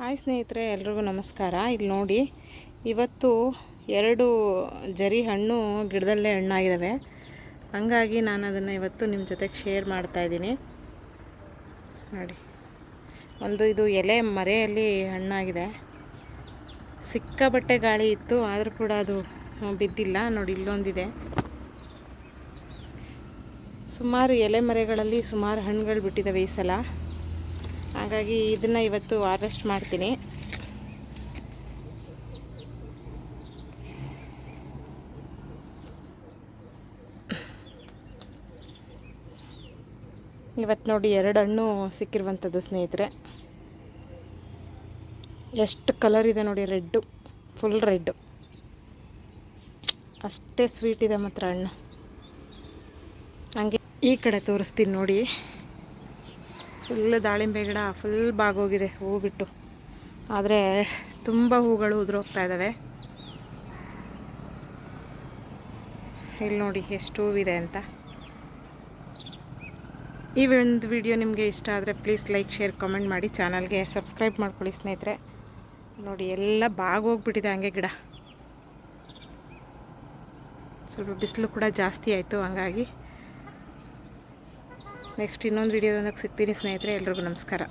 Hi ಸ್ನೇಹಿತರೆ, ಎಲ್ರಿಗೂ ನಮಸ್ಕಾರ. ಇಲ್ಲಿ ನೋಡಿ, ಇವತ್ತು ಎರಡು ಜರಿ ಹಣ್ಣು ಗಿಡದಲ್ಲೇ ಹಣ್ಣಾಗಿದ್ದಾವೆ ಹಂಗಾಗಿ ನಾನು ಅದನ್ನು ಇವತ್ತು ನಿಮ್ಮ ಜೊತೆಗೆ ಶೇರ್ ಮಾಡ್ತಾ ಇದ್ದೀನಿ. ನೋಡಿ, ಒಂದು ಇದು ಎಲೆ ಮರೆಯಲ್ಲಿ ಹಣ್ಣಾಗಿದೆ. ಸಿಕ್ಕಾಬಟ್ಟೆ ಗಾಳಿ ಇತ್ತು, ಆದರೂ ಕೂಡ ಅದು ಬಿದ್ದಿಲ್ಲ. ನೋಡಿ, ಇಲ್ಲೊಂದಿದೆ. ಸುಮಾರು ಎಲೆ ಮರೆಗಳಲ್ಲಿ ಸುಮಾರು ಹಣ್ಣುಗಳು ಬಿಟ್ಟಿದ್ದಾವೆ ಈ ಸಲ. ಹಾಗಾಗಿ ಇದನ್ನು ಇವತ್ತು ಹಾರ್ವೆಸ್ಟ್ ಮಾಡ್ತೀನಿ. ಇವತ್ತು ನೋಡಿ ಎರಡು ಹಣ್ಣು ಸಿಕ್ಕಿರುವಂಥದ್ದು ಸ್ನೇಹಿತರೆ. ಎಷ್ಟು ಕಲರ್ ಇದೆ ನೋಡಿ, ರೆಡ್ಡು ಫುಲ್ ರೆಡ್ಡು. ಅಷ್ಟೇ ಸ್ವೀಟ್ ಇದೆ ಮಾತ್ರ ಹಣ್ಣು. ಹಂಗೆ ಈ ಕಡೆ ತೋರಿಸ್ತೀನಿ ನೋಡಿ. ಫುಲ್ ದಾಳಿಂಬೆ ಗಿಡ ಫುಲ್ ಬಾಗೋಗಿದೆ ಹೂ ಬಿಟ್ಟು ಆದರೆ ತುಂಬ ಹೂಗಳು ಉದುರೋಗ್ತಾ ಇದ್ದಾವೆ ಇಲ್ಲಿ ನೋಡಿ ಎಷ್ಟು ಹೂವಿದೆ ಅಂತ. ಈ ಒಂದು ವಿಡಿಯೋ ನಿಮಗೆ ಇಷ್ಟ ಆದರೆ ಪ್ಲೀಸ್ ಲೈಕ್ ಶೇರ್ ಕಮೆಂಟ್ ಮಾಡಿ ಚಾನಲ್ಗೆ ಸಬ್ಸ್ಕ್ರೈಬ್ ಮಾಡ್ಕೊಳ್ಳಿ ಸ್ನೇಹಿತರೆ. ನೋಡಿ ಎಲ್ಲ ಬಾಗೋಗ್ಬಿಟ್ಟಿದೆ ಹಂಗೆ ಗಿಡ. ಸ್ವಲ್ಪ ಬಿಸಿಲು ಕೂಡ ಜಾಸ್ತಿ ಆಯಿತು ಹಂಗಾಗಿ. ನೆಕ್ಸ್ಟ್ ಇನ್ನೊಂದು ವೀಡಿಯೋದಾಗ ಸಿಗ್ತೀನಿ ಸ್ನೇಹಿತರೆ ಎಲ್ರಿಗೂ ನಮಸ್ಕಾರ.